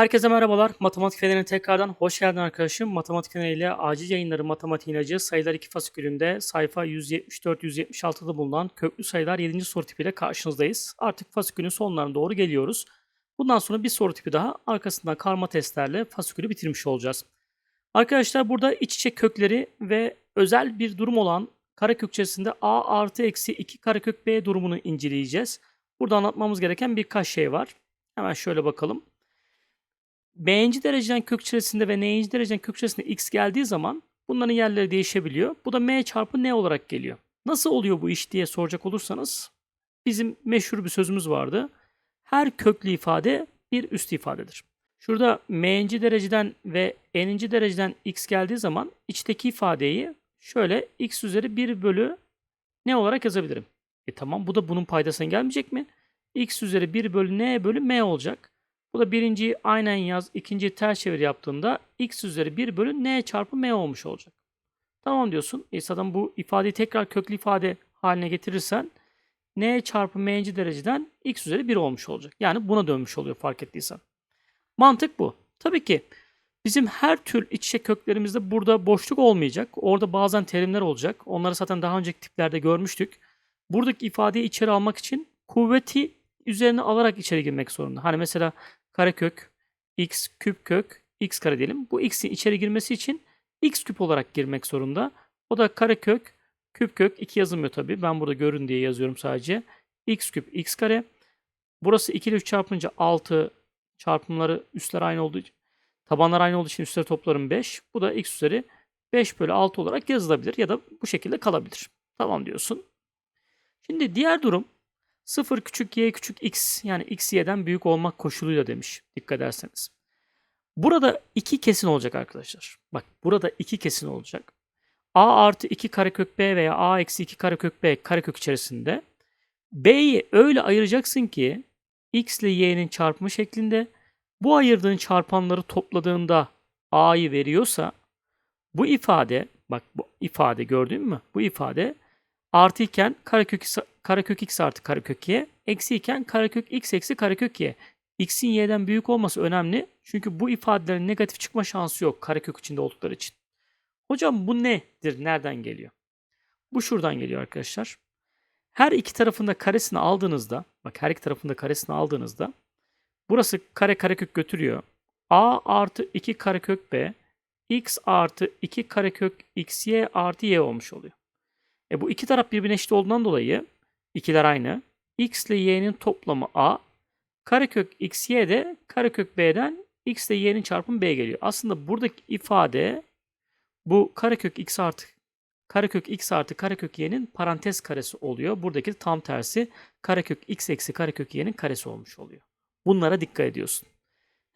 Herkese merhabalar. Matematik Feneri'ne tekrardan hoş geldin arkadaşım. Matematik Feneri ile acil yayınları matematik ilacı sayılar 2 fasikülünde sayfa 174-176'da bulunan köklü sayılar 7. soru tipiyle karşınızdayız. Artık fasikülün sonlarına doğru geliyoruz. Bundan sonra bir soru tipi daha arkasından karma testlerle fasikülü bitirmiş olacağız. Arkadaşlar burada iç içe kökleri ve özel bir durum olan karekök içerisinde a artı eksi 2 karekök b durumunu inceleyeceğiz. Burada anlatmamız gereken birkaç şey var. Hemen şöyle bakalım. B'nci dereceden kök içerisinde ve N'inci dereceden kök içerisinde x geldiği zaman bunların yerleri değişebiliyor. Bu da M çarpı N olarak geliyor. Nasıl oluyor bu iş diye soracak olursanız bizim meşhur bir sözümüz vardı. Her köklü ifade bir üst ifadedir. Şurada m'nci dereceden ve n'inci dereceden x geldiği zaman içteki ifadeyi şöyle x üzeri 1 bölü ne olarak yazabilirim? E tamam bu da bunun paydasına gelmeyecek mi? x üzeri 1 bölü n bölü m olacak. Bu da birinciyi aynen yaz, ikinciyi ters çevir yaptığında x üzeri 1 bölü n çarpı m olmuş olacak. Tamam diyorsun. E zaten bu ifadeyi tekrar köklü ifade haline getirirsen n çarpı m'nci dereceden x üzeri 1 olmuş olacak. Yani buna dönmüş oluyor fark ettiysen. Mantık bu. Tabii ki bizim her tür iç içe köklerimizde burada boşluk olmayacak. Orada bazen terimler olacak. Onları zaten daha önceki tiplerde görmüştük. Buradaki ifadeyi içeri almak için kuvveti üzerine alarak içeri girmek zorunda. Hani mesela karekök x küp kök x kare diyelim. Bu x'in içeri girmesi için x küp olarak girmek zorunda. O da karekök küp kök 2 yazılmıyor tabii. Ben burada görün diye yazıyorum sadece. x küp x kare. Burası 2 ile 3 çarpınca 6 çarpımları üstler aynı olduğu için tabanlar aynı olduğu için üstleri toplarım 5. Bu da x üzeri 5 bölü 6 olarak yazılabilir ya da bu şekilde kalabilir. Tamam diyorsun. Şimdi diğer durum 0 küçük y küçük x yani x y'den büyük olmak koşuluyla demiş. Dikkat ederseniz. Burada iki kesin olacak arkadaşlar. Bak burada iki kesin olacak. a artı 2 karekök b veya a eksi 2 karekök b karekök içerisinde b'yi öyle ayıracaksın ki x ile y'nin çarpımı şeklinde bu ayırdığın çarpanları topladığında a'yı veriyorsa bu ifade bak bu ifade gördün mü? Bu ifade artı iken karekök, karekök x artı karekök y, eksi iken karekök x eksi karekök y. x'in y'den büyük olması önemli. Çünkü bu ifadelerin negatif çıkma şansı yok karekök içinde oldukları için. Hocam bu nedir? Nereden geliyor? Bu şuradan geliyor arkadaşlar. Her iki tarafında karesini aldığınızda, bak her iki tarafında karesini aldığınızda burası kare karekök götürüyor. a artı 2 karekök b, x artı 2 karekök x y artı y olmuş oluyor. E bu iki taraf birbirine eşit olduğundan dolayı ikiler aynı. x ile y'nin toplamı a. Karekök x y de karekök b'den x ile y'nin çarpımı b geliyor. Aslında buradaki ifade bu karekök x artı karekök x artı karekök y'nin parantez karesi oluyor. Buradaki tam tersi karekök x eksi karekök y'nin karesi olmuş oluyor. Bunlara dikkat ediyorsun.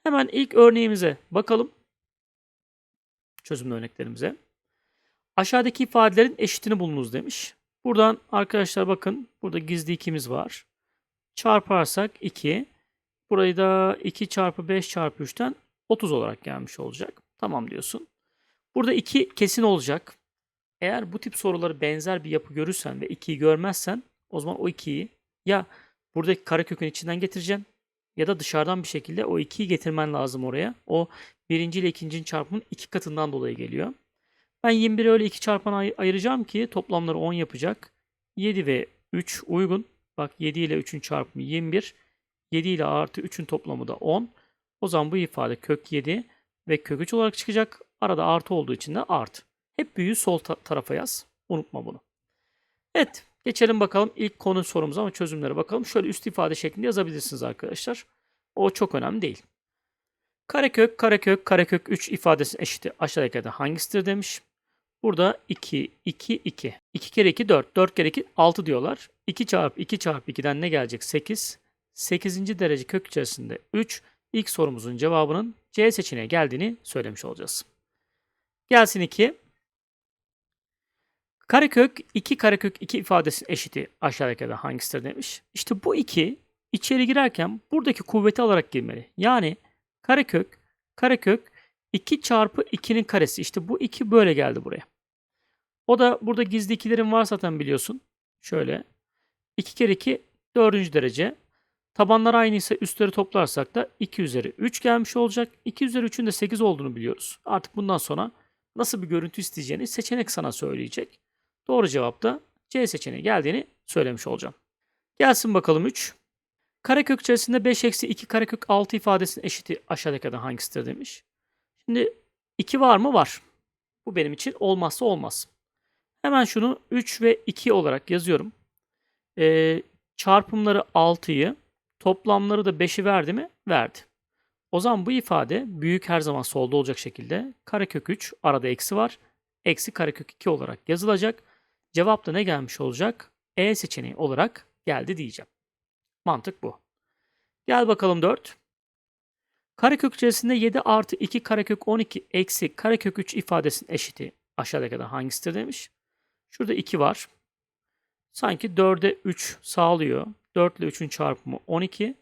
Hemen ilk örneğimize bakalım. Çözüm örneklerimize. Aşağıdaki ifadelerin eşitini bulunuz demiş. Buradan arkadaşlar bakın burada gizli ikimiz var. Çarparsak 2. Burayı da 2 çarpı 5 çarpı 3'ten 30 olarak gelmiş olacak. Tamam diyorsun. Burada 2 kesin olacak. Eğer bu tip soruları benzer bir yapı görürsen ve 2'yi görmezsen o zaman o 2'yi ya buradaki karekökün içinden getireceksin ya da dışarıdan bir şekilde o 2'yi getirmen lazım oraya. O birinci ile ikincinin çarpımının iki katından dolayı geliyor. Ben 21'i öyle iki çarpana ay- ayıracağım ki toplamları 10 yapacak. 7 ve 3 uygun. Bak 7 ile 3'ün çarpımı 21. 7 ile artı 3'ün toplamı da 10. O zaman bu ifade kök 7 ve kök 3 olarak çıkacak. Arada artı olduğu için de artı. Hep büyüğü sol ta- tarafa yaz. Unutma bunu. Evet. Geçelim bakalım ilk konu sorumuza ama çözümlere bakalım. Şöyle üst ifade şeklinde yazabilirsiniz arkadaşlar. O çok önemli değil. Karekök, karekök, karekök 3 ifadesi eşiti aşağıdakilerden hangisidir demiş. Burada 2, 2, 2. 2 kere 2, 4. 4 kere 2, 6 diyorlar. 2 çarpı 2 çarpı 2'den ne gelecek? 8. 8. derece kök içerisinde 3. İlk sorumuzun cevabının C seçeneğe geldiğini söylemiş olacağız. Gelsin 2. Karekök 2 karekök 2 ifadesinin eşiti aşağıdakilerden hangisidir demiş. İşte bu 2 içeri girerken buradaki kuvveti alarak girmeli. Yani karekök karekök 2 çarpı 2'nin karesi. İşte bu 2 böyle geldi buraya. O da burada gizli ikilerin var zaten biliyorsun. Şöyle. 2 kere 2 4. derece. Tabanlar aynı ise üstleri toplarsak da 2 üzeri 3 gelmiş olacak. 2 üzeri 3'ün de 8 olduğunu biliyoruz. Artık bundan sonra nasıl bir görüntü isteyeceğini seçenek sana söyleyecek. Doğru cevap da C seçeneği geldiğini söylemiş olacağım. Gelsin bakalım 3. Karekök içerisinde 5 eksi 2 karekök 6 ifadesinin eşiti aşağıdakilerden hangisidir demiş. Şimdi 2 var mı? Var. Bu benim için olmazsa olmaz. Hemen şunu 3 ve 2 olarak yazıyorum. Ee, çarpımları 6'yı, toplamları da 5'i verdi mi? Verdi. O zaman bu ifade büyük her zaman solda olacak şekilde karekök 3 arada eksi var. Eksi karekök 2 olarak yazılacak. Cevap da ne gelmiş olacak? E seçeneği olarak geldi diyeceğim. Mantık bu. Gel bakalım 4. Karekök içerisinde 7 artı 2 karekök 12 eksi karekök 3 ifadesinin eşiti aşağıdakilerden hangisidir demiş. Şurada 2 var. Sanki 4'e 3 sağlıyor. 4 ile 3'ün çarpımı 12.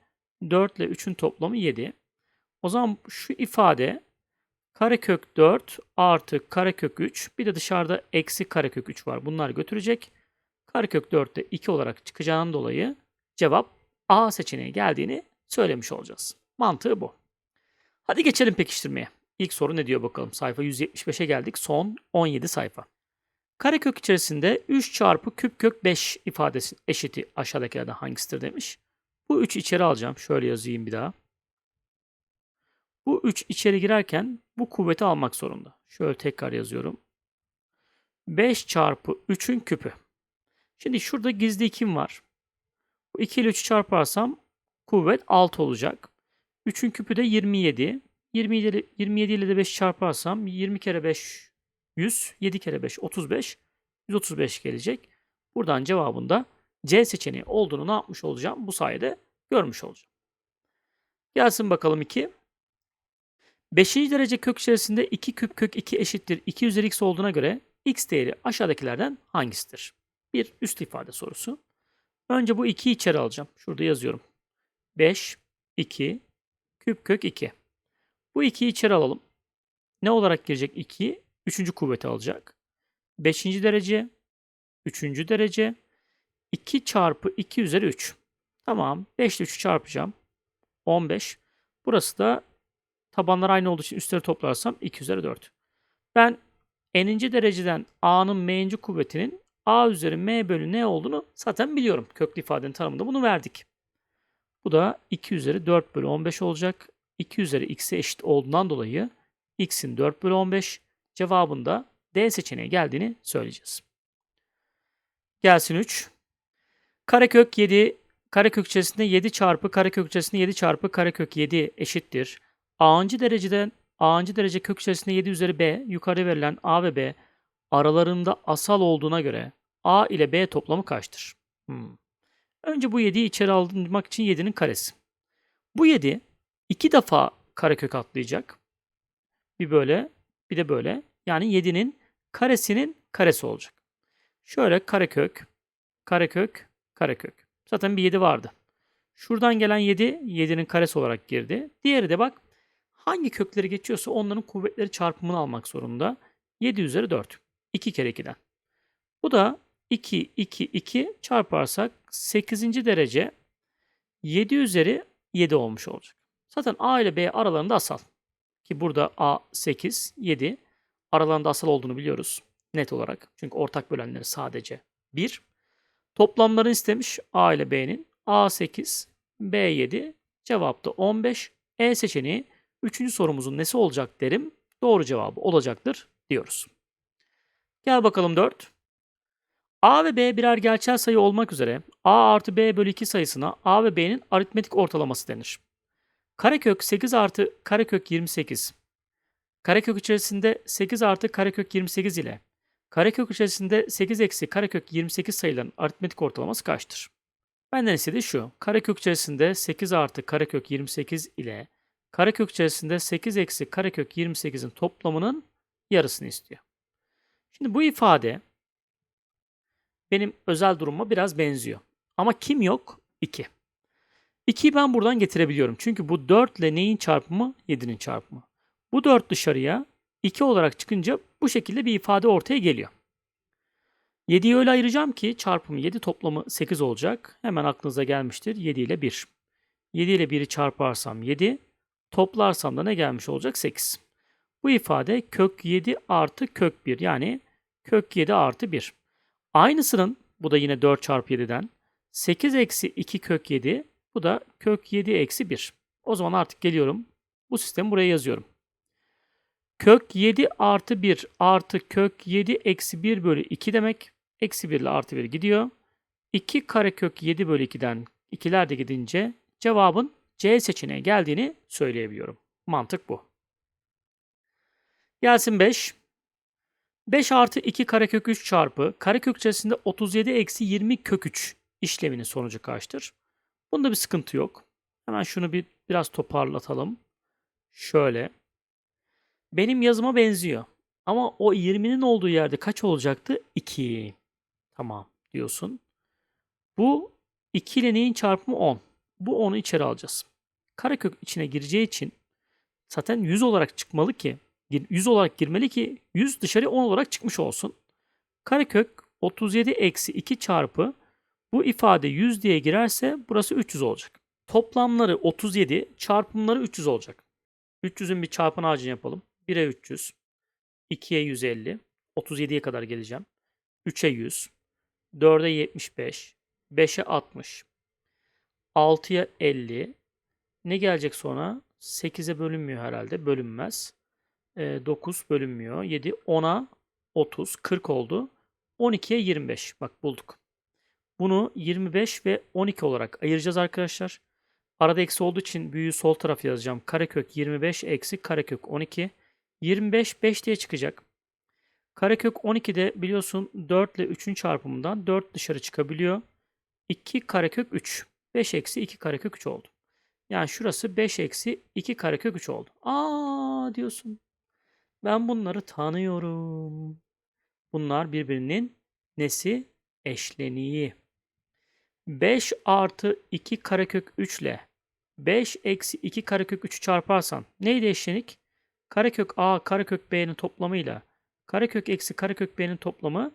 4 ile 3'ün toplamı 7. O zaman şu ifade karekök 4 artı karekök 3 bir de dışarıda eksi karekök 3 var. Bunlar götürecek. Karekök 4 de 2 olarak çıkacağından dolayı cevap A seçeneği geldiğini söylemiş olacağız. Mantığı bu. Hadi geçelim pekiştirmeye. İlk soru ne diyor bakalım. Sayfa 175'e geldik. Son 17 sayfa. Karekök içerisinde 3 çarpı küp kök 5 ifadesinin eşiti aşağıdakilerden hangisidir demiş. Bu 3 içeri alacağım. Şöyle yazayım bir daha. Bu 3 içeri girerken bu kuvveti almak zorunda. Şöyle tekrar yazıyorum. 5 çarpı 3'ün küpü. Şimdi şurada gizli 2'm var. Bu 2 ile 3'ü çarparsam kuvvet 6 olacak. 3'ün küpü de 27. 27 ile, 27 ile de 5 çarparsam 20 kere 5 100, 7 kere 5 35, 135 gelecek. Buradan cevabında C seçeneği olduğunu ne yapmış olacağım? Bu sayede görmüş olacağım. Gelsin bakalım 2. 5. derece kök içerisinde 2 küp kök 2 eşittir 2 üzeri x olduğuna göre x değeri aşağıdakilerden hangisidir? Bir üst ifade sorusu. Önce bu 2'yi içeri alacağım. Şurada yazıyorum. 5, 2, küp kök 2. Bu 2'yi içeri alalım. Ne olarak girecek 2? Üçüncü kuvveti alacak. Beşinci derece, üçüncü derece, 2 çarpı 2 üzeri 3. Tamam. 5 ile 3'ü çarpacağım. 15. Burası da tabanlar aynı olduğu için üstleri toplarsam 2 üzeri 4. Ben n'inci dereceden a'nın m'inci kuvvetinin a üzeri m bölü n olduğunu zaten biliyorum. Köklü ifadenin tanımında bunu verdik. Bu da 2 üzeri 4 bölü 15 olacak. 2 üzeri x'e eşit olduğundan dolayı x'in 4 bölü 15 cevabında D seçeneği geldiğini söyleyeceğiz. Gelsin 3. Karekök 7 karekök içerisinde 7 çarpı karekök içerisinde 7 çarpı karekök 7 eşittir. A'ncı dereceden A'ncı derece kök içerisinde 7 üzeri B yukarı verilen A ve B aralarında asal olduğuna göre A ile B toplamı kaçtır? Hmm. Önce bu 7'yi içeri almak için 7'nin karesi. Bu 7 iki defa karekök atlayacak. Bir böyle bir de böyle. Yani 7'nin karesinin karesi olacak. Şöyle karekök, karekök, karekök. Zaten bir 7 vardı. Şuradan gelen 7, 7'nin karesi olarak girdi. Diğeri de bak hangi kökleri geçiyorsa onların kuvvetleri çarpımını almak zorunda. 7 üzeri 4. 2 kere 2'den. Bu da 2, 2, 2 çarparsak 8. derece 7 üzeri 7 olmuş olacak. Zaten A ile B aralarında asal. Ki burada A 8, 7 aralarında asal olduğunu biliyoruz net olarak. Çünkü ortak bölenleri sadece 1. Toplamlarını istemiş A ile B'nin. A 8, B 7. Cevap da 15. E seçeneği 3. sorumuzun nesi olacak derim. Doğru cevabı olacaktır diyoruz. Gel bakalım 4. A ve B birer gerçel sayı olmak üzere A artı B bölü 2 sayısına A ve B'nin aritmetik ortalaması denir. Karekök 8 artı karekök 28. Karekök içerisinde 8 artı karekök 28 ile karekök içerisinde 8 eksi karekök 28 sayıların aritmetik ortalaması kaçtır? Benden istediği şu. Karekök içerisinde 8 artı karekök 28 ile karekök içerisinde 8 eksi karekök 28'in toplamının yarısını istiyor. Şimdi bu ifade benim özel durumuma biraz benziyor. Ama kim yok? 2. 2'yi ben buradan getirebiliyorum. Çünkü bu 4 ile neyin çarpımı? 7'nin çarpımı. Bu 4 dışarıya 2 olarak çıkınca bu şekilde bir ifade ortaya geliyor. 7'yi öyle ayıracağım ki çarpımı 7 toplamı 8 olacak. Hemen aklınıza gelmiştir. 7 ile 1. 7 ile 1'i çarparsam 7. Toplarsam da ne gelmiş olacak? 8. Bu ifade kök 7 artı kök 1 yani kök 7 artı 1. Aynısının bu da yine 4 çarpı 7'den 8 eksi 2 kök 7 bu da kök 7 eksi 1. O zaman artık geliyorum. Bu sistemi buraya yazıyorum. Kök 7 artı 1 artı kök 7 eksi 1 bölü 2 demek. Eksi 1 ile artı 1 gidiyor. 2 karekök 7 bölü 2'den 2'ler de gidince cevabın C seçeneğe geldiğini söyleyebiliyorum. Mantık bu. Gelsin 5. 5 artı 2 karekök 3 çarpı karekök içerisinde 37 eksi 20 kök 3 işleminin sonucu kaçtır? Bunda bir sıkıntı yok. Hemen şunu bir biraz toparlatalım. Şöyle. Benim yazıma benziyor. Ama o 20'nin olduğu yerde kaç olacaktı? 2. Tamam diyorsun. Bu 2 ile neyin çarpımı 10. Bu 10'u içeri alacağız. Karekök içine gireceği için zaten 100 olarak çıkmalı ki 100 olarak girmeli ki 100 dışarı 10 olarak çıkmış olsun. Karekök 37 eksi 2 çarpı bu ifade 100 diye girerse burası 300 olacak. Toplamları 37, çarpımları 300 olacak. 300'ün bir çarpım ağacını yapalım. 1'e 300, 2'ye 150, 37'ye kadar geleceğim. 3'e 100, 4'e 75, 5'e 60, 6'ya 50. Ne gelecek sonra? 8'e bölünmüyor herhalde. Bölünmez. E, 9 bölünmüyor. 7, 10'a 30, 40 oldu. 12'ye 25. Bak bulduk. Bunu 25 ve 12 olarak ayıracağız arkadaşlar. Arada eksi olduğu için büyüğü sol taraf yazacağım. Karekök 25 eksi karekök 12. 25 5 diye çıkacak. Karekök 12 de biliyorsun 4 ile 3'ün çarpımından 4 dışarı çıkabiliyor. 2 karekök 3. 5 eksi 2 karekök 3 oldu. Yani şurası 5 eksi 2 karekök 3 oldu. Aa diyorsun. Ben bunları tanıyorum. Bunlar birbirinin nesi? Eşleniği. 5 artı 2 karekök 3 ile 5 eksi 2 karekök 3'ü çarparsan neydi eşlenik? Karekök a karekök b'nin toplamıyla karekök eksi karekök b'nin toplamı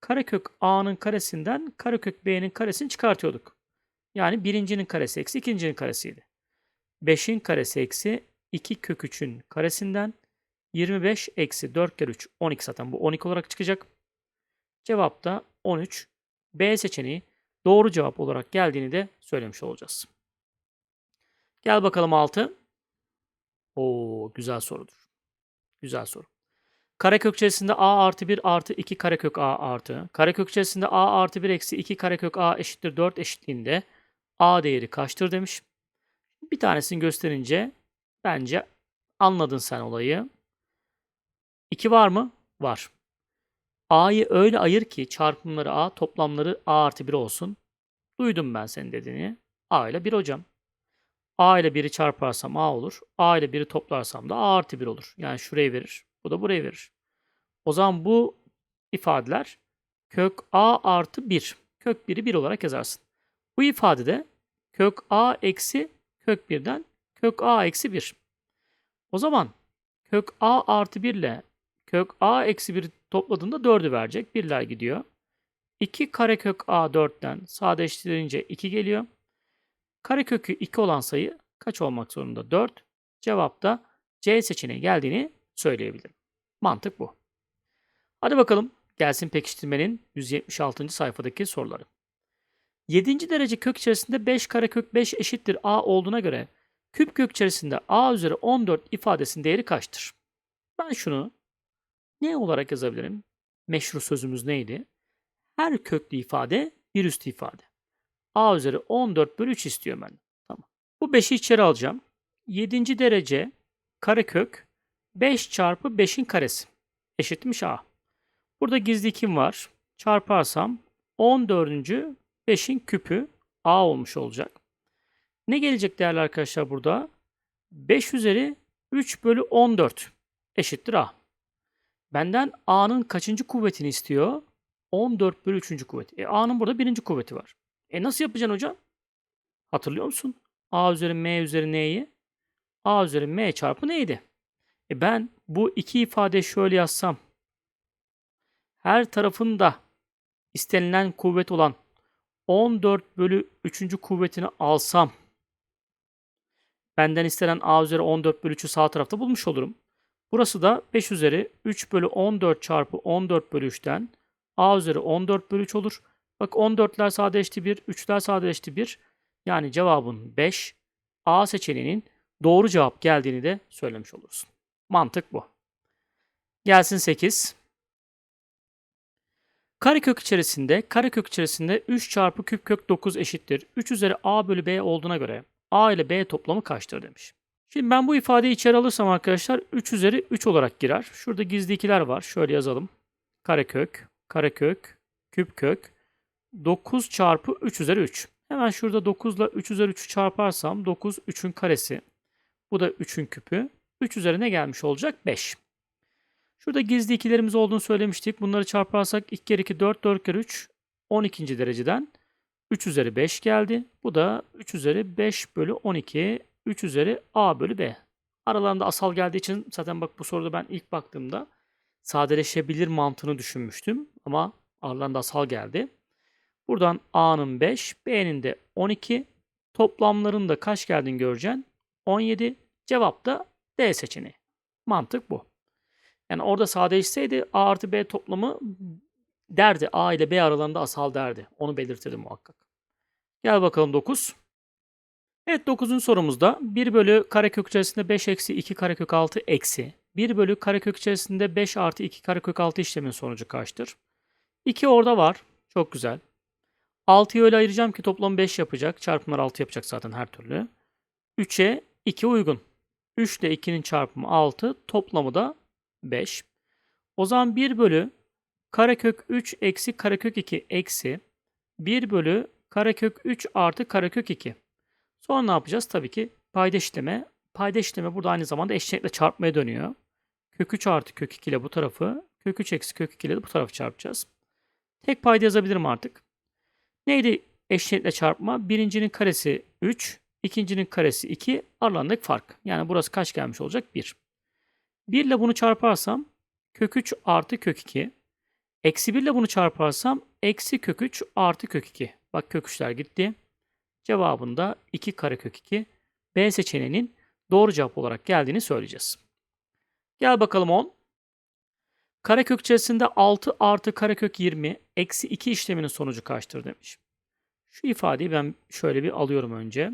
karekök a'nın karesinden karekök b'nin karesini çıkartıyorduk. Yani birincinin karesi eksi ikincinin karesiydi. 5'in karesi eksi 2 kök 3'ün karesinden 25 eksi 4 kere 3 12 zaten bu 12 olarak çıkacak. Cevap da 13. B seçeneği doğru cevap olarak geldiğini de söylemiş olacağız. Gel bakalım 6. Oo güzel sorudur. Güzel soru. Karekök içerisinde a artı 1 artı 2 karekök a artı. Karekök içerisinde a artı 1 eksi 2 karekök a eşittir 4 eşitliğinde a değeri kaçtır demiş. Bir tanesini gösterince bence anladın sen olayı. 2 var mı? Var. A'yı öyle ayır ki çarpımları A, toplamları A artı 1 olsun. Duydum ben senin dediğini. A ile 1 hocam. A ile 1'i çarparsam A olur. A ile 1'i toplarsam da A artı 1 olur. Yani şurayı verir. Bu da burayı verir. O zaman bu ifadeler kök A artı 1. Kök 1'i 1 olarak yazarsın. Bu ifadede kök A eksi kök 1'den kök A eksi 1. O zaman kök A artı 1 ile kök A eksi 1 topladığında 4'ü verecek. Birler gidiyor. 2 karekök A 4'ten sadeleştirince 2 geliyor. Karekökü 2 olan sayı kaç olmak zorunda? 4. Cevap da C seçeneği geldiğini söyleyebilirim. Mantık bu. Hadi bakalım gelsin pekiştirmenin 176. sayfadaki soruları. 7. derece kök içerisinde 5 karekök 5 eşittir A olduğuna göre küp kök içerisinde A üzeri 14 ifadesinin değeri kaçtır? Ben şunu ne olarak yazabilirim? Meşru sözümüz neydi? Her köklü ifade bir üst ifade. A üzeri 14 bölü 3 istiyor ben. Tamam. Bu 5'i içeri alacağım. 7. derece karekök 5 çarpı 5'in karesi. Eşitmiş A. Burada gizli kim var? Çarparsam 14. 5'in küpü A olmuş olacak. Ne gelecek değerli arkadaşlar burada? 5 üzeri 3 bölü 14 eşittir A. Benden A'nın kaçıncı kuvvetini istiyor? 14 bölü 3. kuvveti. E, A'nın burada birinci kuvveti var. E nasıl yapacaksın hocam? Hatırlıyor musun? A üzeri M üzeri N'yi A üzeri M çarpı neydi? E ben bu iki ifade şöyle yazsam. Her tarafında istenilen kuvvet olan 14 bölü 3. kuvvetini alsam Benden istenen a üzeri 14 bölü 3'ü sağ tarafta bulmuş olurum. Burası da 5 üzeri 3 bölü 14 çarpı 14 bölü 3'ten a üzeri 14 bölü 3 olur. Bak 14'ler sadeleşti 1, 3'ler sadeleşti 1. Yani cevabın 5. A seçeneğinin doğru cevap geldiğini de söylemiş olursun. Mantık bu. Gelsin 8. Karekök içerisinde karekök içerisinde 3 çarpı küp kök 9 eşittir. 3 üzeri a bölü b olduğuna göre a ile b toplamı kaçtır demiş. Şimdi ben bu ifadeyi içeri alırsam arkadaşlar 3 üzeri 3 olarak girer. Şurada gizli ikiler var. Şöyle yazalım. Karekök, karekök, küp kök 9 çarpı 3 üzeri 3. Hemen şurada 9 ile 3 üzeri 3'ü çarparsam 9 3'ün karesi. Bu da 3'ün küpü. 3 üzerine gelmiş olacak 5. Şurada gizli ikilerimiz olduğunu söylemiştik. Bunları çarparsak 2 kere 2 4 4 kere 3 12. dereceden 3 üzeri 5 geldi. Bu da 3 üzeri 5 bölü 12 3 üzeri a bölü b. Aralarında asal geldiği için zaten bak bu soruda ben ilk baktığımda sadeleşebilir mantığını düşünmüştüm. Ama aralarında asal geldi. Buradan a'nın 5, b'nin de 12. Toplamların da kaç geldiğini göreceksin. 17. Cevap da D seçeneği. Mantık bu. Yani orada sadeleşseydi A artı B toplamı derdi. A ile B aralarında asal derdi. Onu belirtirdim muhakkak. Gel bakalım 9. Evet 9. sorumuzda 1 bölü karekök içerisinde 5 eksi 2 karekök 6 eksi 1 bölü karekök içerisinde 5 artı 2 karekök 6 işlemin sonucu kaçtır? 2 orada var. Çok güzel. 6'yı öyle ayıracağım ki toplam 5 yapacak. Çarpımlar 6 yapacak zaten her türlü. 3'e 2 uygun. 3 ile 2'nin çarpımı 6. Toplamı da 5. O zaman 1 bölü karekök 3 eksi karekök 2 eksi 1 bölü karekök 3 artı karekök 2. Sonra ne yapacağız? Tabii ki payda işleme. Payda işleme burada aynı zamanda eşitlikle çarpmaya dönüyor. Kök 3 artı kök 2 ile bu tarafı, kök 3 eksi kök 2 ile de bu tarafı çarpacağız. Tek payda yazabilirim artık. Neydi eşitlikle çarpma? Birincinin karesi 3, ikincinin karesi 2, aralarındaki fark. Yani burası kaç gelmiş olacak? 1. 1 ile bunu çarparsam kök 3 artı kök 2. Eksi 1 ile bunu çarparsam eksi kök 3 artı kök 2. Bak kök 3'ler gitti. Cevabında 2 karekök 2. B seçeneğinin doğru cevap olarak geldiğini söyleyeceğiz. Gel bakalım 10. Karekök içerisinde 6 artı karekök 20 eksi 2 işleminin sonucu kaçtır demiş. Şu ifadeyi ben şöyle bir alıyorum önce.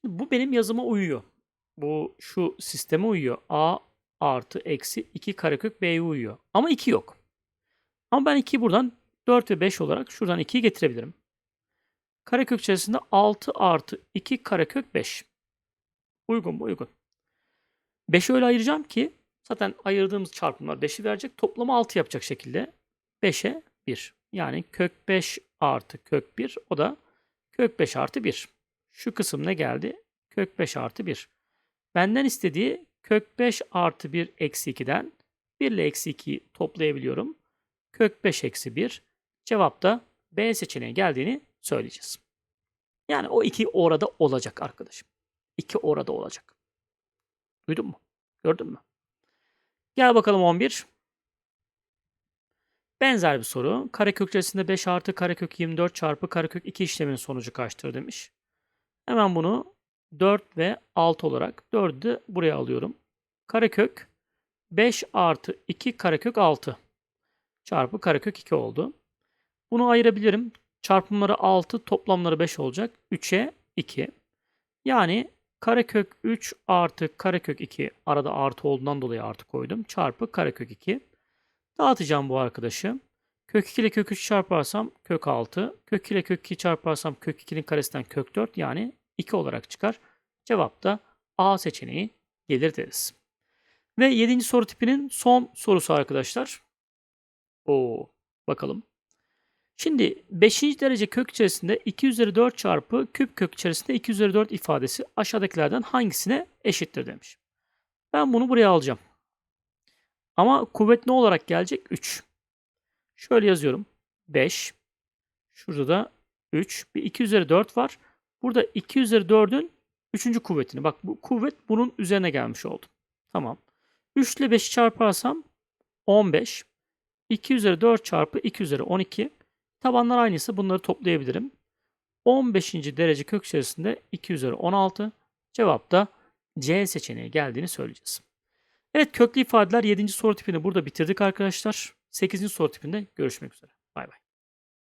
Şimdi bu benim yazıma uyuyor. Bu şu sisteme uyuyor. A artı eksi 2 karekök B'ye uyuyor. Ama 2 yok. Ama ben 2'yi buradan 4 ve 5 olarak şuradan 2'yi getirebilirim. Karekök içerisinde 6 artı 2 karekök 5. Uygun mu? Uygun. 5'i öyle ayıracağım ki zaten ayırdığımız çarpımlar 5'i verecek. Toplamı 6 yapacak şekilde 5'e 1. Yani kök 5 artı kök 1 o da kök 5 artı 1. Şu kısım ne geldi? Kök 5 artı 1. Benden istediği kök 5 artı 1 eksi 2'den 1 ile eksi 2'yi toplayabiliyorum. Kök 5 eksi 1. Cevap da B seçeneği geldiğini söyleyeceğiz. Yani o 2 orada olacak arkadaşım. 2 orada olacak. Duydun mu? Gördün mü? Gel bakalım 11. Benzer bir soru. Karekök içerisinde 5 artı karekök 24 çarpı karekök 2 işleminin sonucu kaçtır demiş. Hemen bunu 4 ve 6 olarak 4'ü de buraya alıyorum. Karekök 5 artı 2 karekök 6 çarpı karekök 2 oldu. Bunu ayırabilirim. Çarpımları 6, toplamları 5 olacak. 3'e 2. Yani karekök 3 artı karekök 2 arada artı olduğundan dolayı artı koydum. Çarpı karekök 2. Dağıtacağım bu arkadaşı. Kök 2 ile kök 3 çarparsam kök 6. Kök 2 ile kök 2 çarparsam kök 2'nin karesinden kök 4 yani 2 olarak çıkar. Cevap da A seçeneği gelir deriz. Ve 7. soru tipinin son sorusu arkadaşlar. Oo, bakalım. Şimdi 5. derece kök içerisinde 2 üzeri 4 çarpı küp kök içerisinde 2 üzeri 4 ifadesi aşağıdakilerden hangisine eşittir demiş. Ben bunu buraya alacağım. Ama kuvvet ne olarak gelecek? 3. Şöyle yazıyorum. 5. Şurada da 3. Bir 2 üzeri 4 var. Burada 2 üzeri 4'ün 3. kuvvetini. Bak bu kuvvet bunun üzerine gelmiş oldu. Tamam. 3 ile 5'i çarparsam 15. 2 üzeri 4 çarpı 2 üzeri 12. Tabanlar aynıysa bunları toplayabilirim. 15. derece kök içerisinde 2 üzeri 16 Cevap da C seçeneği geldiğini söyleyeceğiz. Evet köklü ifadeler 7. soru tipini burada bitirdik arkadaşlar. 8. soru tipinde görüşmek üzere. Bay bay.